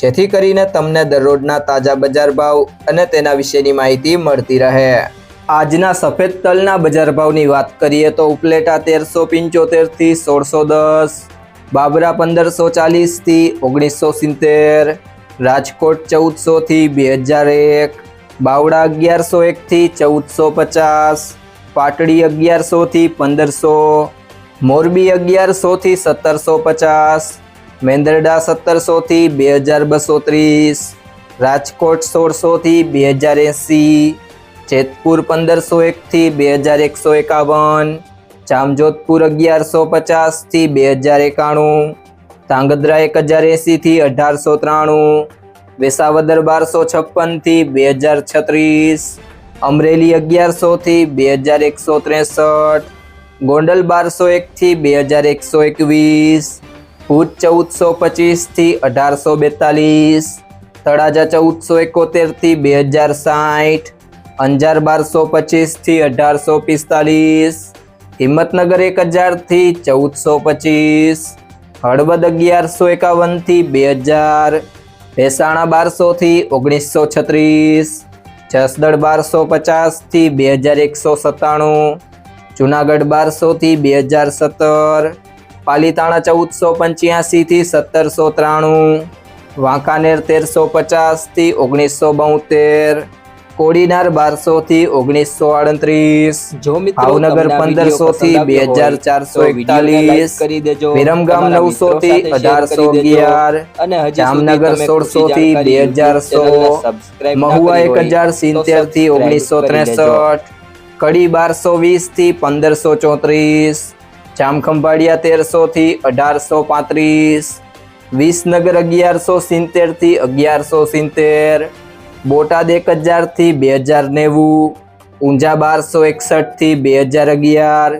જેથી કરીને તમને દરરોજના તાજા બજાર ભાવ અને તેના વિશેની માહિતી મળતી રહે. આજના સફેદ તલના બજાર ભાવની વાત કરીએ તો ઉપલેટા તેરસો પંચોતેરથી સોળસો દસ, બાબરા પંદરસો ચાલીસથી ઓગણીસો સિત્તેર, રાજકોટ ચૌદસોથી બે હજાર એક બાવડા અગિયારસો એકથી ચૌદસો પચાસ, પાટડી અગિયારસોથી પંદરસો, મોરબી અગિયારસોથી સત્તરસો પચાસ મેંદરડા સત્તરસોથી બે હજાર બસો ત્રીસ, રાજકોટ સોળસોથી બે હજાર એંસી, જેતપુર પંદરસો એકથી બે હજાર એકસો એકાવન, જામજોધપુર અગિયારસો પચાસથી બે હજાર એકાણું, ધાંગધ્રા એક હજાર એંસીથી અઢારસો ત્રાણું, વેસાવદર બારસો છપ્પનથી બે હજાર છત્રીસ, અમરેલી અગિયારસોથી બે હજાર એકસો ત્રેસઠ, ગોંડલ બારસો એકથી બે હજાર એકસો એકવીસ ભુજ ચૌદસો પચીસથી અઢારસો બેતાલીસ, તળાજા ચૌદસો એકોતેરથી બે હજાર સાઠ, અંજાર બારસો પચીસથી અઢારસો પિસ્તાલીસ, હિંમતનગર એક હજારથી ચૌદસો પચીસ, હળવદ અગિયારસો એકાવનથી બે હજાર, ભેસાણા બારસોથી ઓગણીસો છત્રીસ જસદળ બારસો પચાસથી બે હજાર એકસો સત્તાણું, જુનાગઢ બારસોથી બે હજાર સત્તર પાલીતાણા ચૌદસો પંચ્યાસીથી સત્તરસો ત્રાણું વાંકાનેર તેરસો પચાસથી ઓગણીસો બોતેર કોડીનાર બારસો થી ઓગણીસો આડત્રીસ ભાવનગર 1500 થી પસંદ આવ્યો હોય 2441 તો વિડીયોને કરી દેજો વિરમગામ નવસો થી અઢારસો સાથે share કરી દેજો. 1811 અને જામનગર સોળસો થી બે હજાર 2100 YouTube channelને subscribe ના મહુવા એક હજાર સિત્તેરથી ઓગણીસો ત્રેસઠ કડી બારસો વીસથી પંદરસો ચોત્રીસ જામખંભાળિયા તેરસો થી અઢારસો પાંત્રીસ, વિસનગર અગિયારસો સિત્તેરથી અગિયારસો સિત્તેર, બોટાદ એક હજારથી બે હજાર નેવું, ઊંઝા બારસો એકસઠથી બે હજાર અગિયાર